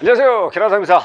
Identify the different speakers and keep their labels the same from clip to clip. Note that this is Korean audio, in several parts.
Speaker 1: 안녕하세요. 계란상사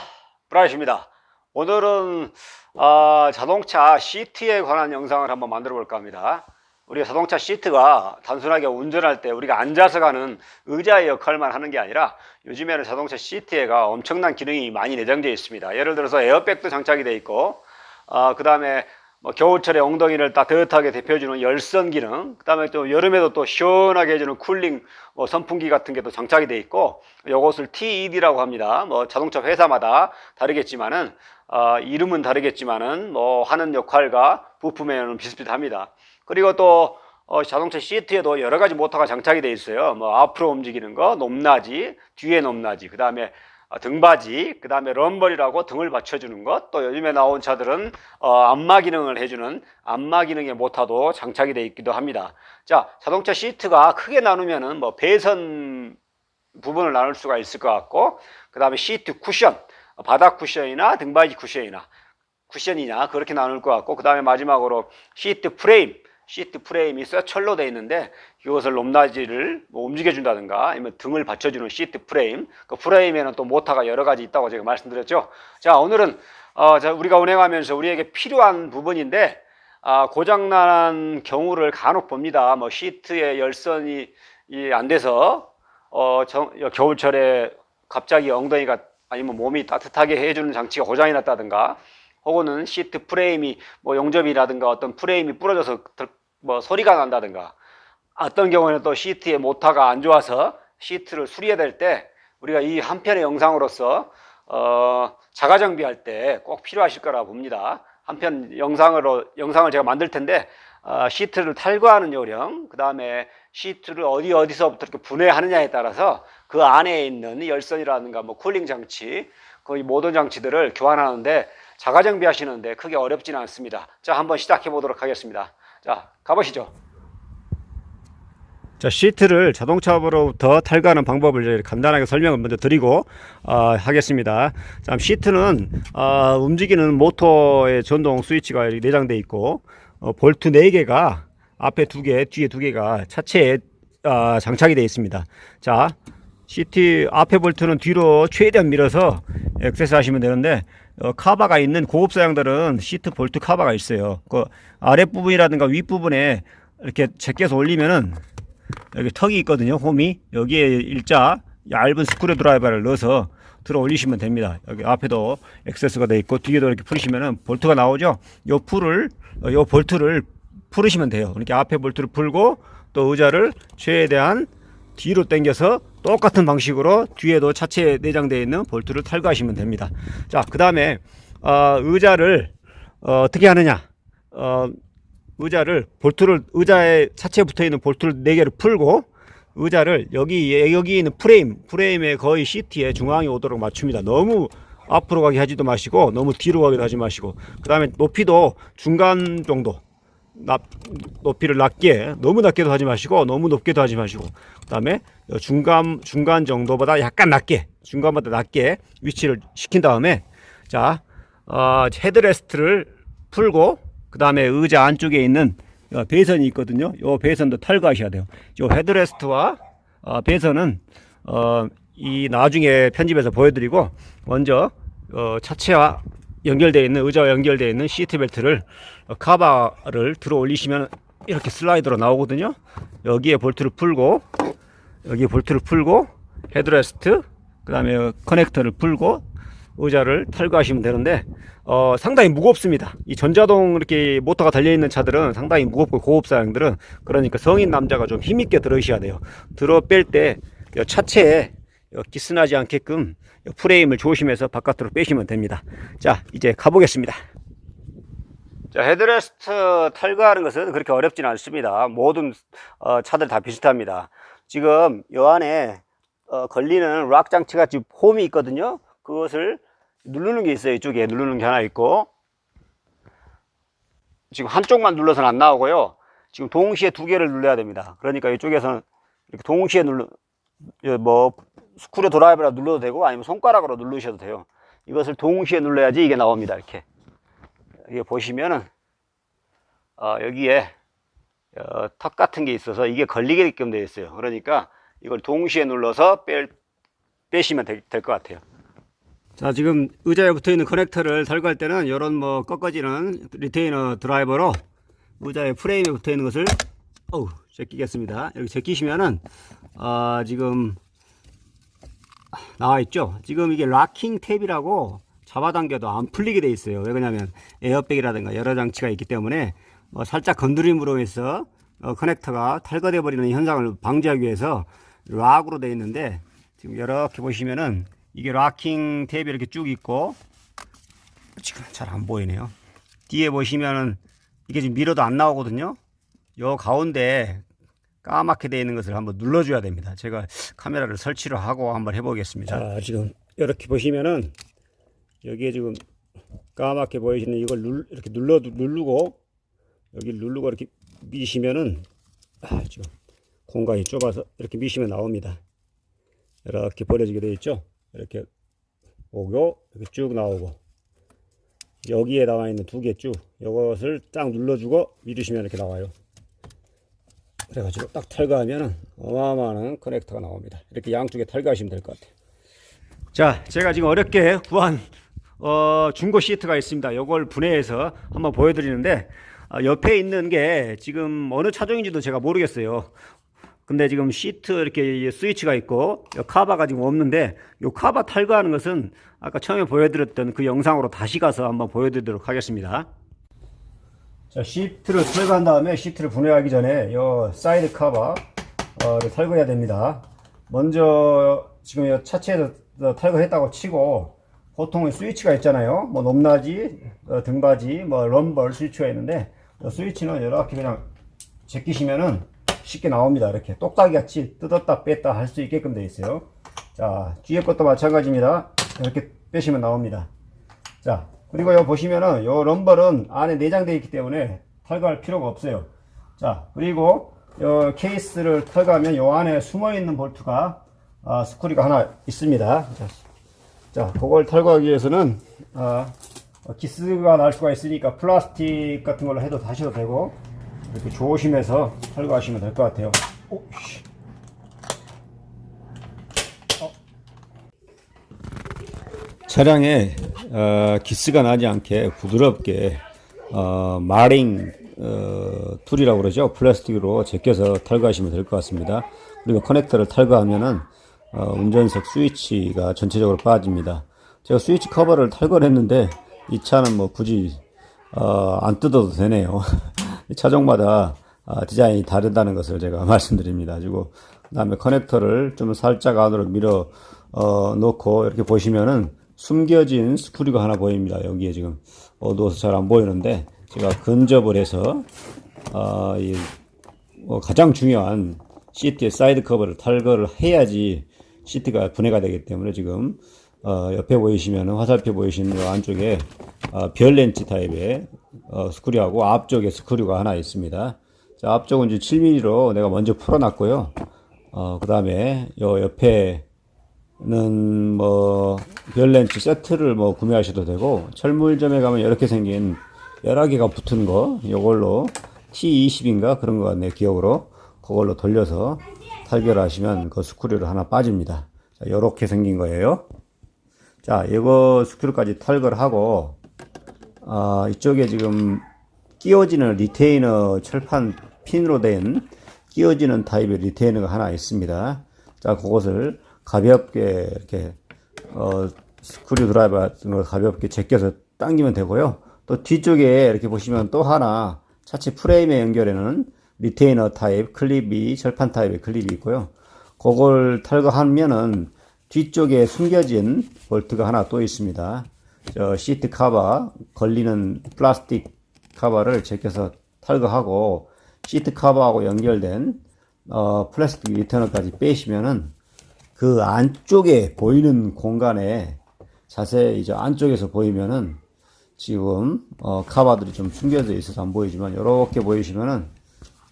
Speaker 1: 브라이트입니다. 오늘은 아, 자동차 시트에 관한 영상을 한번 만들어 볼까 합니다. 우리가 자동차 시트가 단순하게 운전할 때 우리가 앉아서 가는 의자의 역할만 하는 게 아니라 요즘에는 자동차 시트에가 엄청난 기능이 많이 내장되어 있습니다. 예를 들어서 에어백도 장착이 되어 있고 아, 그 다음에 뭐 겨울철에 엉덩이를 따뜻하게 데펴주는 열선 기능, 그 다음에 또 여름에도 또 시원하게 해주는 쿨링 뭐 선풍기 같은 게 또 장착이 돼 있고, 이것을 TED라고 합니다. 뭐 자동차 회사마다 다르겠지만은, 어, 이름은 다르겠지만은, 뭐 하는 역할과 부품에는 비슷비슷합니다. 그리고 또, 어, 자동차 시트에도 여러 가지 모터가 장착이 돼 있어요. 뭐 앞으로 움직이는 거, 높낮이, 뒤에 높낮이, 그 다음에 어, 등받이, 그 다음에 럼벌이라고 등을 받쳐주는 것, 또 요즘에 나온 차들은 어, 안마 기능을 해주는 안마 기능의 모터도 장착이 되어 있기도 합니다. 자, 자동차 시트가 크게 나누면은 뭐 배선 부분을 나눌 수가 있을 것 같고, 그 다음에 시트 쿠션, 어, 바닥 쿠션이나 등받이 쿠션이나 쿠션이냐 그렇게 나눌 것 같고, 그 다음에 마지막으로 시트 프레임, 시트 프레임이 쇠철로 되어 있는데 이것을 높낮이를 뭐 움직여준다든가 아니면 등을 받쳐주는 시트 프레임 그 프레임에는 또 모터가 여러 가지 있다고 제가 말씀드렸죠. 자 오늘은 어, 자, 우리가 운행하면서 우리에게 필요한 부분인데 아, 고장난 경우를 간혹 봅니다. 뭐 시트에 열선이 이 안 돼서 어, 정- 겨울철에 갑자기 엉덩이가 아니면 몸이 따뜻하게 해주는 장치가 고장이 났다든가 혹은 시트 프레임이 뭐 용접이라든가 어떤 프레임이 부러져서 들- 뭐 소리가 난다든가 어떤 경우에는 또 시트의 모터가 안 좋아서 시트를 수리해야 될 때 우리가 이 한 편의 영상으로서 어, 자가 정비할 때 꼭 필요하실 거라 봅니다. 한편 영상으로 영상을 제가 만들 텐데 어, 시트를 탈거하는 요령, 그 다음에 시트를 어디 어디서부터 이렇게 분해하느냐에 따라서 그 안에 있는 열선이라든가 뭐 쿨링 장치, 거의 모든 장치들을 교환하는데 자가 정비하시는데 크게 어렵지는 않습니다. 자, 한번 시작해 보도록 하겠습니다. 자, 가보시죠. 자, 시트를 자동차로부터 탈거하는 방법을 간단하게 설명을 먼저 드리고 어, 하겠습니다. 자, 시트는 어, 움직이는 모터의 전동 스위치가 내장되어 있고 어, 볼트 4개가 앞에 2개, 뒤에 2개가 차체에 어, 장착이 되어 있습니다. 자, 시트 앞에 볼트는 뒤로 최대한 밀어서 액세스 하시면 되는데 어, 카바가 있는 고급 사양들은 시트 볼트 카바가 있어요. 그 아랫 부분이라든가 윗 부분에 이렇게 제껴서 올리면은 여기 턱이 있거든요. 홈이 여기에 일자 얇은 스크류 드라이버를 넣어서 들어 올리시면 됩니다. 여기 앞에도 액세스가 돼 있고 뒤에도 이렇게 풀으시면은 볼트가 나오죠. 요 풀을 어, 요 볼트를 풀으시면 돼요. 그러니까 앞에 볼트를 풀고 또 의자를 최대한 뒤로 당겨서 똑같은 방식으로 뒤에도 차체에 내장되어 있는 볼트를 탈거하시면 됩니다. 자, 그 다음에 어, 의자를 어, 어떻게 하느냐? 어, 의자를 볼트를 의자에 차체에 붙어 있는 볼트를 네 개를 풀고 의자를 여기 여기 있는 프레임 프레임에 거의 시트에 중앙에 오도록 맞춥니다. 너무 앞으로 가게 하지도 마시고 너무 뒤로 가기도 하지 마시고 그 다음에 높이도 중간 정도 납, 높이를 낮게 너무 낮게도 하지 마시고 너무 높게도 하지 마시고 그 다음에 중간 중간 정도보다 약간 낮게 중간보다 낮게 위치를 시킨 다음에 자 어, 헤드레스트를 풀고 그 다음에 의자 안쪽에 있는 어, 배선이 있거든요. 요 배선도 탈거하셔야 돼요. 요 헤드레스트와 어, 배선은 어, 이 나중에 편집해서 보여드리고 먼저 어, 차체와 연결되어 있는 의자와 연결되어 있는 시트 벨트를 어, 카바를 들어 올리시면 이렇게 슬라이드로 나오거든요. 여기에 볼트를 풀고 여기 볼트를 풀고 헤드레스트 그 다음에 커넥터를 풀고 의자를 탈거하시면 되는데 어, 상당히 무겁습니다. 이 전자동 이렇게 모터가 달려 있는 차들은 상당히 무겁고 고급 사양들은 그러니까 성인 남자가 좀 힘있게 들으셔야 돼요. 들어 뺄 때 차체에 기스나지 않게끔 프레임을 조심해서 바깥으로 빼시면 됩니다. 자, 이제 가보겠습니다. 자, 헤드레스트 탈거하는 것은 그렇게 어렵지는 않습니다. 모든 어, 차들 다 비슷합니다. 지금 요 안에 어, 걸리는 락 지금 홈이 있거든요. 그것을 누르는 게 있어요. 이쪽에 누르는 게 하나 있고 지금 한쪽만 눌러서는 안 나오고요. 지금 동시에 두 개를 눌러야 됩니다. 그러니까 이쪽에서는 이렇게 동시에 눌러 예, 뭐 스크류 드라이버라 눌러도 되고 아니면 손가락으로 누르셔도 돼요. 이것을 동시에 눌러야지 이게 나옵니다. 이렇게 여기 보시면은 어, 여기에 어, 턱 같은 게 있어서 이게 걸리게끔 되어 있어요. 그러니까 이걸 동시에 눌러서 뺄, 빼시면 될 것 같아요. 자, 지금 의자에 붙어 있는 커넥터를 탈거할 때는 이런 뭐 꺾어지는 리테이너 드라이버로 의자의 프레임에 붙어 있는 것을 어우, 제끼겠습니다. 여기 제끼시면은 아, 지금 나와 있죠. 지금 이게 락킹 탭이라고 잡아당겨도 안 풀리게 돼 있어요. 왜 그러냐면 에어백이라든가 여러 장치가 있기 때문에 뭐 살짝 건드림으로 해서 어, 커넥터가 탈거돼 버리는 현상을 방지하기 위해서 락으로 되어 있는데 지금 이렇게 보시면은 이게 락킹 탭이 이렇게 쭉 있고 지금 잘 안 보이네요. 뒤에 보시면은 이게 지금 밀어도 안 나오거든요. 요 가운데 까맣게 되어 있는 것을 한번 눌러줘야 됩니다. 제가 카메라를 설치를 하고 한번 해보겠습니다. 자, 지금 이렇게 보시면은 여기에 지금 까맣게 보이시는 이걸 눌, 이렇게 눌러 누르고 여기 누르고 이렇게 미시면은 아, 지금 공간이 좁아서 이렇게 미시면 나옵니다. 이렇게 버려지게 되어 있죠. 이렇게 오고 이렇게 쭉 나오고 여기에 나와 있는 두 개 쭉 이것을 딱 눌러주고 밀으시면 이렇게 나와요. 그래가지고 딱 탈거하면 어마어마한 커넥터가 나옵니다. 이렇게 양쪽에 탈거하시면 될 것 같아요. 자, 제가 지금 어렵게 구한 어, 중고 시트가 있습니다. 이걸 분해해서 한번 보여드리는데 아, 옆에 있는 게 지금 어느 차종인지도 제가 모르겠어요. 근데 지금 시트 이렇게 스위치가 있고 요 카바가 지금 없는데 요 카바 탈거하는 것은 아까 처음에 보여드렸던 그 영상으로 다시 가서 한번 보여드리도록 하겠습니다. 자 시트를 탈거한 다음에 시트를 분해하기 전에 요 사이드 카바를 탈거해야 됩니다. 먼저 지금 요 차체에서 탈거했다고 치고 보통은 스위치가 있잖아요. 뭐 높낮이, 어, 등받이, 뭐 럼벌 스위치가 있는데 요 스위치는 이렇게 그냥 제끼시면은 쉽게 나옵니다. 이렇게 똑딱이 같이 뜯었다 뺐다 할 수 있게끔 되어 있어요. 자, 뒤에 것도 마찬가지입니다. 이렇게 빼시면 나옵니다. 자, 그리고 요 보시면은 요 럼벌은 안에 내장되어 있기 때문에 탈거할 필요가 없어요. 자, 그리고 요 케이스를 탈거하면 요 안에 숨어 있는 볼트가 아, 스크류가 하나 있습니다. 자, 자, 그걸 탈거하기 위해서는 아, 어, 기스가 날 수가 있으니까 플라스틱 같은 걸로 해도 다셔도 되고 이렇게 조심해서 탈거하시면 될 것 같아요. 오, 씨. 어. 차량에 어, 기스가 나지 않게 부드럽게 어, 마링 어, 툴이라고 그러죠. 플라스틱으로 제껴서 탈거하시면 될 것 같습니다. 그리고 커넥터를 탈거하면은 어, 운전석 스위치가 전체적으로 빠집니다. 제가 스위치 커버를 탈거를 했는데 이 차는 뭐 굳이 어, 안 뜯어도 되네요. 차종마다 아, 디자인이 다르다는 것을 제가 말씀드립니다. 그리고 그다음에 커넥터를 좀 살짝 안으로 밀어 어, 놓고 이렇게 보시면은 숨겨진 스크류가 하나 보입니다. 여기에 지금 어두워서 잘 안 보이는데 제가 근접을 해서 어, 이, 어, 가장 중요한 시트의 사이드 커버를 탈거를 해야지 시트가 분해가 되기 때문에 지금 어, 옆에 보이시면 화살표 보이시는 요 안쪽에 어, 별 렌치 타입의 어, 스크류하고 앞쪽에 스크류가 하나 있습니다. 자, 앞쪽은 이제 7mm로 내가 먼저 풀어놨고요. 어, 그 다음에 요 옆에는 뭐 별렌치 세트를 뭐 구매하셔도 되고 철물점에 가면 이렇게 생긴 여러 개가 붙은 거 요걸로 T20인가 그런 것 같네요 기억으로 그걸로 돌려서 탈결하시면 그 스크류를 하나 빠집니다. 자, 요렇게 생긴 거예요. 자, 이거 스크류까지 탈거를 하고, 아, 이쪽에 지금 끼워지는 리테이너 철판 핀으로 된 끼워지는 타입의 리테이너가 하나 있습니다. 자, 그것을 가볍게 이렇게, 어, 스크류 드라이버 같은 걸 가볍게 제껴서 당기면 되고요. 또 뒤쪽에 이렇게 보시면 또 하나 차체 프레임에 연결에는 리테이너 타입 클립이 철판 타입의 클립이 있고요. 그걸 탈거하면은 뒤쪽에 숨겨진 볼트가 하나 또 있습니다. 저 시트 카바 걸리는 플라스틱 카바를 제껴서 탈거하고 시트 카바하고 연결된 어, 플라스틱 리터너까지 빼시면은 그 안쪽에 보이는 공간에 자세히 이제 안쪽에서 보이면은 지금 어, 카바들이 좀 숨겨져 있어서 안 보이지만 이렇게 보이시면은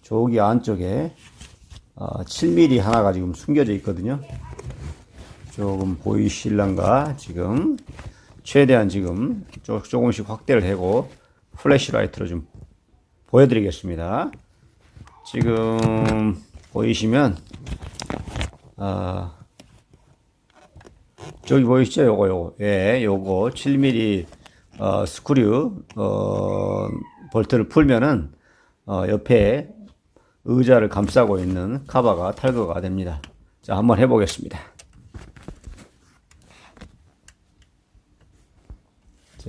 Speaker 1: 저기 안쪽에 어, 7mm 하나가 지금 숨겨져 있거든요. 조금 보이실란가 지금 최대한 지금 조, 조금씩 확대를 하고 플래시라이트로 좀 보여드리겠습니다. 지금 보이시면 어, 저기 보이시죠? 요거, 요거. 예, 요거 7mm, 어, 스크류, 어, 볼트를 풀면은, 어, 옆에 의자를 감싸고 있는 카바가 탈거가 됩니다. 자, 한번 해보겠습니다.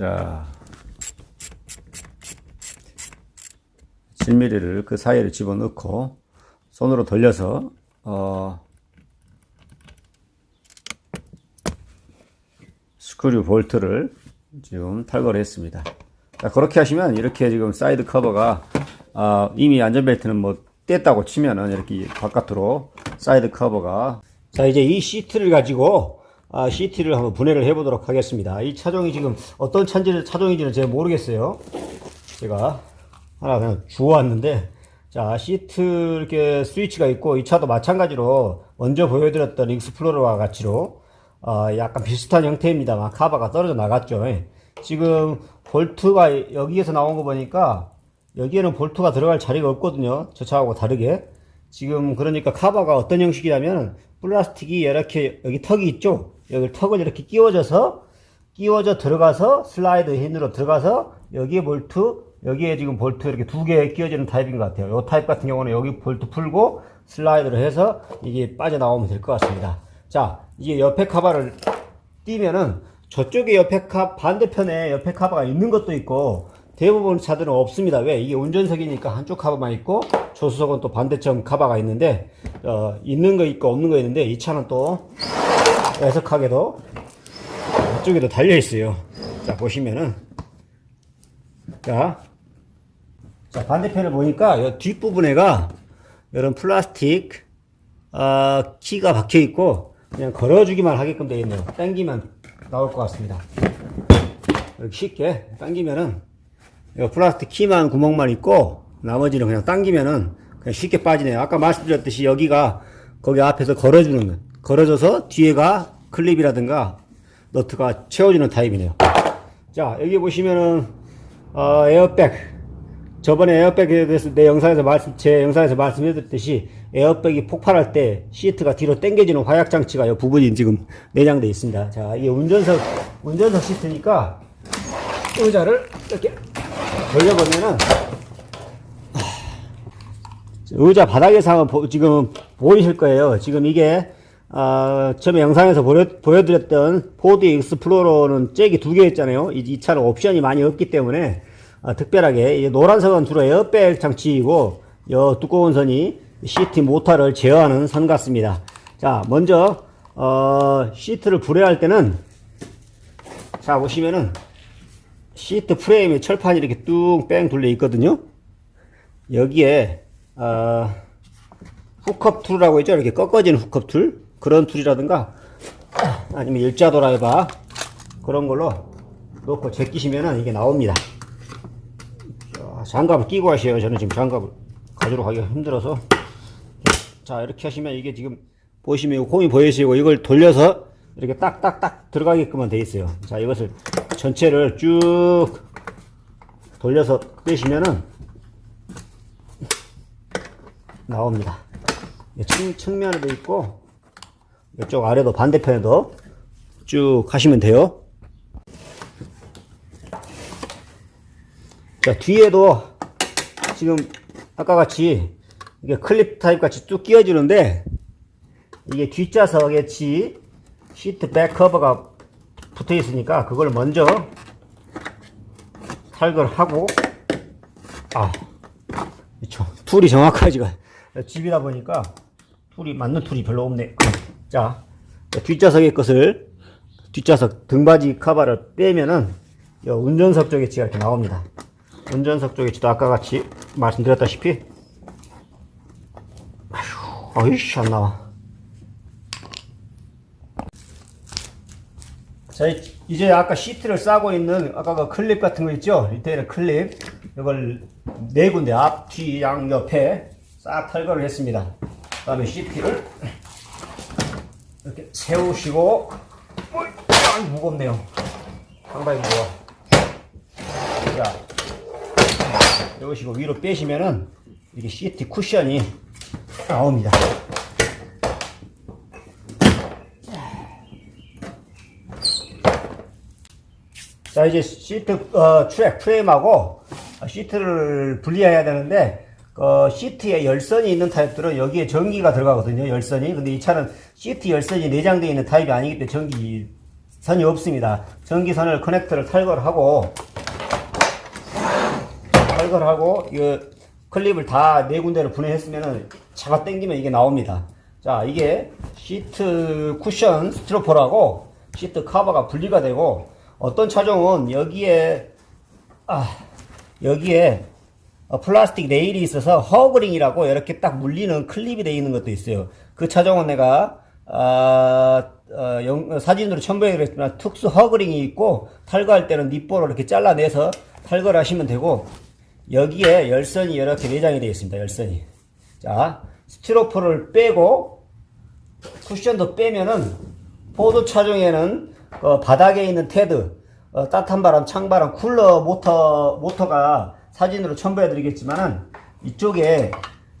Speaker 1: 자, 7mm를 그 사이에 집어넣고 손으로 돌려서 어, 스크류 볼트를 지금 탈거를 했습니다. 자, 그렇게 하시면 이렇게 지금 사이드 커버가 아, 이미 안전벨트는 뭐 뗐다고 치면은 이렇게 바깥으로 사이드 커버가 자 이제 이 시트를 가지고 아, 시트를 한번 분해를 해보도록 하겠습니다. 이 차종이 지금 어떤 차인지, 차종인지는 제가 모르겠어요. 제가 하나 그냥 주워왔는데 자 시트 이렇게 스위치가 있고 이 차도 마찬가지로 먼저 보여드렸던 익스플로러와 같이로 어, 약간 비슷한 형태입니다만 카바가 떨어져 나갔죠. 예. 지금 볼트가 여기에서 나온 거 보니까 여기에는 볼트가 들어갈 자리가 없거든요. 저 차하고 다르게. 지금 그러니까 카바가 어떤 형식이냐면 플라스틱이 이렇게 여기 턱이 있죠. 여기 턱을 이렇게 끼워져서 끼워져 들어가서 슬라이드 힌으로 들어가서 여기에 볼트 여기에 지금 볼트 이렇게 두 개 끼워지는 타입인 것 같아요. 이 타입 같은 경우는 여기 볼트 풀고 슬라이드를 해서 이게 빠져나오면 될 것 같습니다. 자, 이게 옆에 카바를 띄면은 저쪽에 옆에 카 반대편에 옆에 카바가 있는 것도 있고 대부분 차들은 없습니다. 왜? 이게 운전석이니까 한쪽 카바만 있고 조수석은 또 반대쪽 카바가 있는데 어, 있는 거 있고 없는 거 있는데 이 차는 또 애석하게도 이쪽에도 달려 있어요. 자 보시면은 자, 자 반대편을 보니까 이 뒷부분에가 이런 플라스틱 아, 키가 박혀 있고 그냥 걸어주기만 하게끔 되어 있네요. 당기면 나올 것 같습니다. 이렇게 쉽게 당기면은 이 플라스틱 키만 구멍만 있고 나머지는 그냥 당기면은 그냥 쉽게 빠지네요. 아까 말씀드렸듯이 여기가 거기 앞에서 걸어주는 거, 걸어줘서 뒤에가 클립이라든가 너트가 채워지는 타입이네요. 자 여기 보시면은 어, 에어백 저번에 에어백에 대해서 내 영상에서 말씀 제 영상에서 말씀해드렸듯이 에어백이 폭발할 때 시트가 뒤로 당겨지는 화약 장치가 이 부분이 지금 내장되어 있습니다. 자 이게 운전석 운전석 시트니까 의자를 이렇게 돌려보면은 의자 바닥에서 보, 지금 보이실 거예요. 지금 이게 아, 처음에 영상에서 보여, 보여 드렸던 포드 익스플로러는 잭이 두 개 있잖아요. 이, 이 차는 옵션이 많이 없기 때문에 아, 특별하게 이 노란색은 주로 에어백 장치이고 이 두꺼운 선이 시트 모터를 제어하는 선 같습니다. 자, 먼저 어, 시트를 불회할 때는 자 보시면은 시트 프레임에 철판이 이렇게 뚱뺑 둘려 있거든요. 여기에 어, 후컵 툴이라고 있죠. 이렇게 꺾어지는 후컵 툴 그런 툴이라든가 아니면 일자 드라이버 그런 걸로 놓고 제끼시면은 이게 나옵니다. 자, 장갑을 끼고 하셔요. 저는 지금 장갑을 가지러 가기가 힘들어서 자 이렇게 하시면 이게 지금 보시면 이 콩이 보이시고 이걸 돌려서 이렇게 딱딱딱 들어가게끔 돼 있어요. 자 이것을 전체를 쭉 돌려서 빼시면은 나옵니다. 측, 측면에도 있고 이쪽 아래도 반대편에도 쭉 하시면 돼요. 자 뒤에도 지금 아까 같이 이게 클립 타입 같이 뚝 끼워지는데 이게 뒷좌석에 치 시트 백 커버가 붙어 있으니까 그걸 먼저 탈거를 하고 아 그쵸 툴이 정확하지가. 집이다 보니까 툴이 맞는 툴이 별로 없네 자 뒷좌석의 것을 뒷좌석 등받이 카바를 빼면은 이 운전석 쪽에 지가 이렇게 나옵니다 운전석 쪽에 지도 아까 같이 말씀드렸다시피 아휴 아이씨 안 나와 자, 이- 이제 아까 시트를 싸고 있는 아까 그 클립 같은 거 있죠? 리테일 클립. 이걸 네 군데 앞, 뒤, 양 옆에 싹 탈거를 했습니다. 그 다음에 시트를 이렇게 세우시고, 어이, 아, 무겁네요. 상당히 무거워. 자, 이러시고 위로 빼시면은 이게 시트 쿠션이 나옵니다. 자, 이제 시트, 어, 트랙, 프레임하고 시트를 분리해야 되는데, 어, 시트에 열선이 있는 타입들은 여기에 전기가 들어가거든요, 열선이. 근데 이 차는 시트 열선이 내장되어 있는 타입이 아니기 때문에 전기선이 없습니다. 전기선을 커넥터를 탈거를 하고, 탈거를 하고, 이 클립을 다 네 군데를 분해했으면은 잡아 당기면 이게 나옵니다. 자, 이게 시트 쿠션 스티로폴하고 시트 커버가 분리가 되고, 어떤 차종은 여기에, 아, 여기에 어, 플라스틱 레일이 있어서 허그링이라고 이렇게 딱 물리는 클립이 되어 있는 것도 있어요. 그 차종은 내가 아, 어, 영- 사진으로 첨부해 드렸지만 특수 허그링이 있고 탈거할 때는 닛보로 이렇게 잘라내서 탈거를 하시면 되고 여기에 열선이 이렇게 내장이 되어 있습니다. 열선이. 자, 스티로폴을 빼고 쿠션도 빼면은 포드 차종에는 어, 바닥에 있는 테드, 어, 따뜻한 바람, 창바람, 쿨러 모터 모터가 사진으로 첨부해 드리겠지만은 이쪽에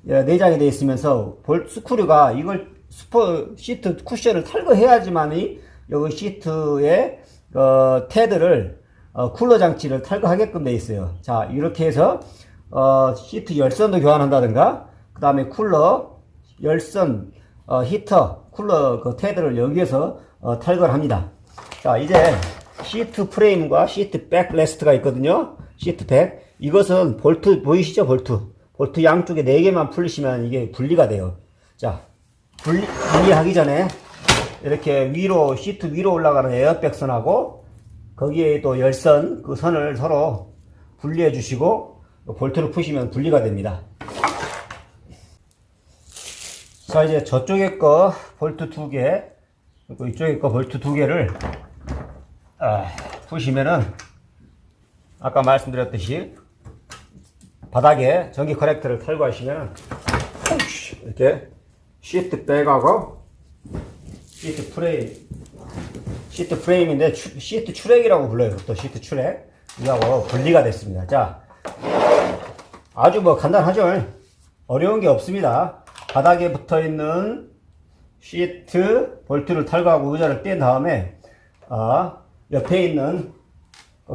Speaker 1: 예, 내장이 되어 있으면서 볼 스크류가 이걸 스포 시트 쿠션을 탈거해야지만이 여기 시트에 어, 테드를 어, 쿨러 장치를 탈거하게끔 되어 있어요. 자 이렇게 해서 어, 시트 열선도 교환한다든가 그 다음에 쿨러 열선 어, 히터 쿨러 그 테드를 여기에서 어, 탈거를 합니다. 자 이제 시트 프레임과 시트 백 레스트가 있거든요. 시트 백 이것은 볼트 보이시죠 볼트 볼트 양쪽에 4개만 풀리시면 이게 분리가 돼요. 자 분리, 분리하기 전에 이렇게 위로 시트 위로 올라가는 에어백 선하고 거기에 또 열선 그 선을 서로 분리해 주시고 볼트를 푸시면 분리가 됩니다. 자 이제 저쪽에 거 볼트 두 개, 그리고 이쪽에 거 볼트 두 개를 아, 푸시면은 아까 말씀드렸듯이 바닥에 전기 커넥터를 탈거하시면 이렇게 시트 백하고 시트 프레임 시트 프레임인데 추- 시트 추렉이라고 불러요. 또 시트 추렉 이거하고 분리가 됐습니다. 자 아주 뭐 간단하죠. 어려운 게 없습니다. 바닥에 붙어 있는 시트 볼트를 탈거하고 의자를 뗀 다음에 아, 옆에 있는 그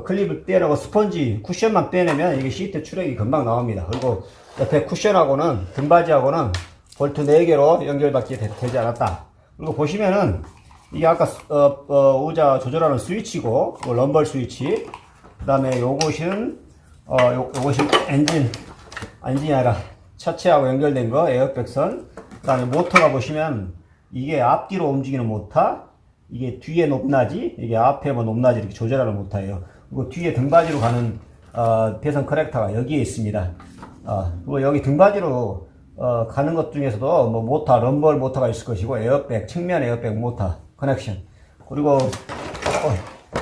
Speaker 1: 클립을 떼내고 스펀지 쿠션만 빼내면 이게 시트 추력이 금방 나옵니다. 그리고 옆에 쿠션하고는 등받이하고는 볼트 4개로 연결받게 되, 지 않았다. 그리고 보시면은 이게 아까 스- 어, 어, 의자 조절하는 스위치고 요 럼벌 스위치 그 다음에 요것은 어, 요, 요것은 엔진 엔진이 아니라 차체하고 연결된 거 에어백선 그 다음에 모터가 보시면 이게 앞뒤로 움직이는 모터 이게 뒤에 높낮이 이게 앞에 뭐 높낮이 이렇게 조절하는 모터예요 그리고 뒤에 등받이로 가는 어, 배선 커넥터가 여기에 있습니다. 어, 그리고 여기 등받이로 어, 가는 것 중에서도 뭐 모터 럼벌 모터가 있을 것이고 에어백 측면 에어백 모터 커넥션. 그리고 어,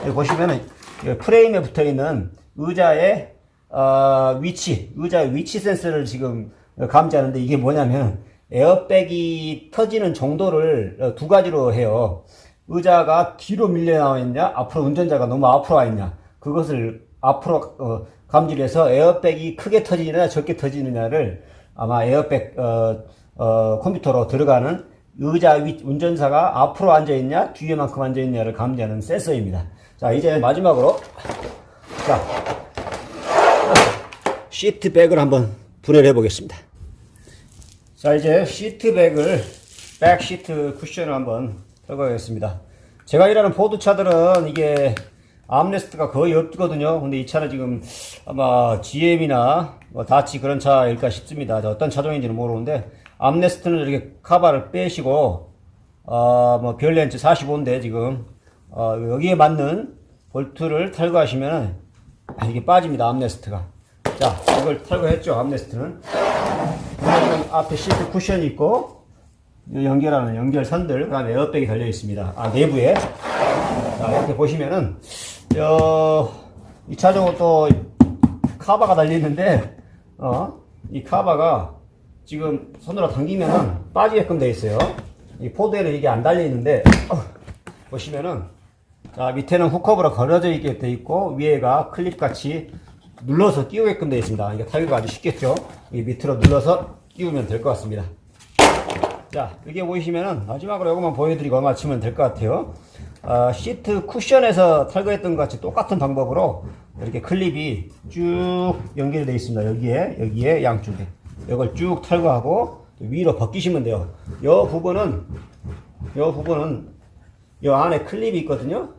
Speaker 1: 여기 보시면은 이 프레임에 붙어 있는 의자의 어, 위치, 의자의 위치 센서를 지금 감지하는데 이게 뭐냐면 에어백이 터지는 정도를 어, 두 가지로 해요. 의자가 뒤로 밀려 나와 있냐, 앞으로 운전자가 너무 앞으로 와 있냐, 그것을 앞으로 어, 감지를 해서 에어백이 크게 터지느냐, 적게 터지느냐를 아마 에어백 어, 어, 컴퓨터로 들어가는 의자 위, 운전사가 앞으로 앉아 있냐, 뒤에만큼 앉아 있냐를 감지하는 센서입니다. 자, 이제 마지막으로 자, 시트백을 한번 분해를 해보겠습니다. 자, 이제 시트백을, 백 시트 쿠션을 한번 펴보겠습니다. 제가 일하는 포드차들은 이게 암레스트가 거의 없거든요. 근데 이 차는 지금 아마 GM이나 뭐 다치 그런 차일까 싶습니다. 어떤 차종인지는 모르는데 암레스트는 이렇게 카바를 빼시고 어, 뭐 별렌츠 45인데 지금 어, 여기에 맞는 볼트를 탈거하시면 이게 빠집니다. 암레스트가. 자, 이걸 탈거했죠. 암레스트는. 앞에 시트 쿠션이 있고 이 연결하는 연결선들 그다음에 에어백이 달려 있습니다. 아 내부에 자 이렇게 보시면은 어, 이 차종은 또 카바가 달려 있는데 어 이 카바가 지금 손으로 당기면은 빠지게끔 되어 있어요. 이 포드에는 이게 안 달려 있는데 어, 보시면은 자 밑에는 훅커브로 걸어져 있게 돼 있고 위에가 클립 같이 눌러서 끼우게끔 되어 있습니다. 이게 타기가 아주 쉽겠죠. 이 밑으로 눌러서 끼우면 될 것 같습니다. 자, 이게 보이시면은 마지막으로 이것만 보여드리고 마치면 될 것 같아요. 어, 시트 쿠션에서 탈거했던 것 같이 똑같은 방법으로 이렇게 클립이 쭉 연결이 되어 있습니다. 여기에, 여기에 양쪽에. 이걸 쭉 탈거하고 위로 벗기시면 돼요. 이 부분은, 이 부분은 이 안에 클립이 있거든요.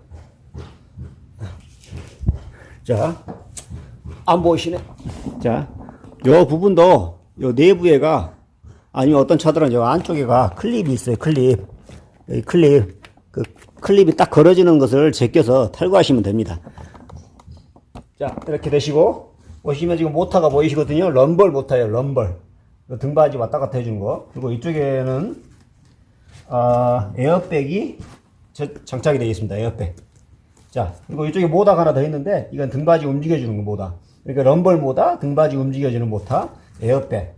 Speaker 1: 자, 안 보이시네. 자, 요 부분도 요 내부에가 아니면 어떤 차들은 요 안쪽에가 클립이 있어요. 클립. 여기 클립. 그 클립이 딱 걸어지는 것을 제껴서 탈거하시면 됩니다. 자, 이렇게 되시고 보시면 지금 모터가 보이시거든요. 럼벌 모터예요. 럼벌. 요 등받이 왔다 갔다 해주는 거. 그리고 이쪽에는 아, 에어백이 저- 장착이 되어 있습니다. 에어백. 자, 그리고 이쪽에 모다가 하나 더 있는데, 이건 등받이 움직여주는 거 모다. 그러니까 럼벌 모다, 등받이 움직여주는 모타, 에어백.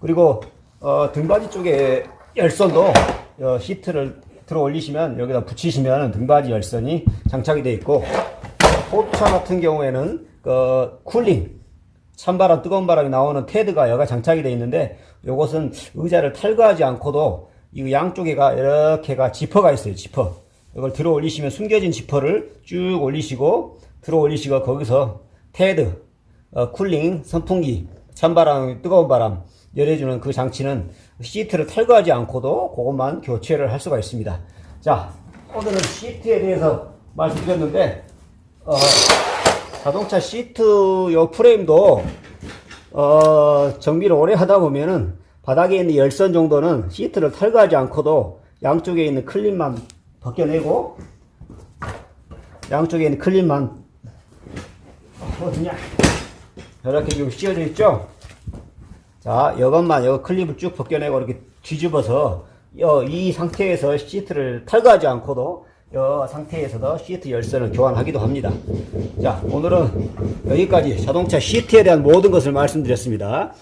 Speaker 1: 그리고, 어, 등받이 쪽에 열선도, 어, 시트를 들어 올리시면, 여기다 붙이시면 등받이 열선이 장착이 되어 있고, 포차 같은 경우에는, 그, 쿨링, 찬바람, 뜨거운 바람이 나오는 테드가 여가 장착이 되어 있는데, 요것은 의자를 탈거하지 않고도, 이 양쪽에가 이렇게가 지퍼가 있어요, 지퍼. 이걸 들어 올리시면 숨겨진 지퍼를 쭉 올리시고 들어 올리시고 거기서 테드, 어, 쿨링, 선풍기, 찬바람, 뜨거운 바람 열어주는 그 장치는 시트를 탈거하지 않고도 그것만 교체를 할 수가 있습니다. 자, 오늘은 시트에 대해서 말씀드렸는데 어, 자동차 시트 요 프레임도 어, 정비를 오래 하다 보면은 바닥에 있는 열선 정도는 시트를 탈거하지 않고도 양쪽에 있는 클립만 벗겨내고 양쪽에 있는 클립만 어디냐 이렇게 지금 씌워져 있죠 자 이것만 이 클립을 쭉 벗겨내고 이렇게 뒤집어서 요- 이 상태에서 시트를 탈거하지 않고도 이 상태에서도 시트 열선을 교환하기도 합니다. 자 오늘은 여기까지 자동차 시트에 대한 모든 것을 말씀드렸습니다.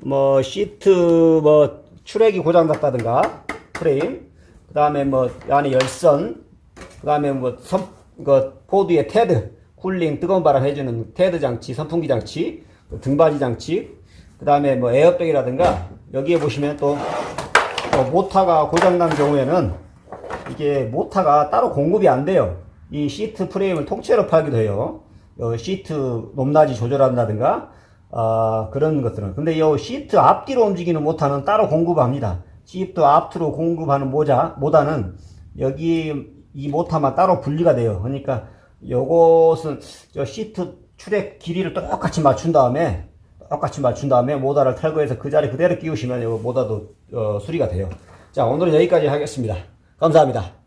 Speaker 1: 뭐 시트 뭐 출액이 고장났다든가 프레임 그 다음에 뭐 안에 열선 그 다음에 뭐 선, 그 포드의 테드 쿨링 뜨거운 바람 해주는 테드 장치 선풍기 장치 또 등받이 장치 그 다음에 뭐 에어백이라든가 여기에 보시면 또 어, 모터가 고장난 경우에는 이게 모터가 따로 공급이 안 돼요. 이 시트 프레임을 통째로 팔기도 해요. 어, 시트 높낮이 조절한다든가 아, 그런 것들은. 근데 이 시트 앞뒤로 움직이는 모터는 따로 공급합니다. 시트 앞뒤로 공급하는 모자 모다는 여기 이 모터만 따로 분리가 돼요. 그러니까 요것은 저 시트 출액 길이를 똑같이 맞춘 다음에 똑같이 맞춘 다음에 모다를 탈거해서 그 자리 그대로 끼우시면 요 모다도 어, 수리가 돼요. 자 오늘은 여기까지 하겠습니다. 감사합니다.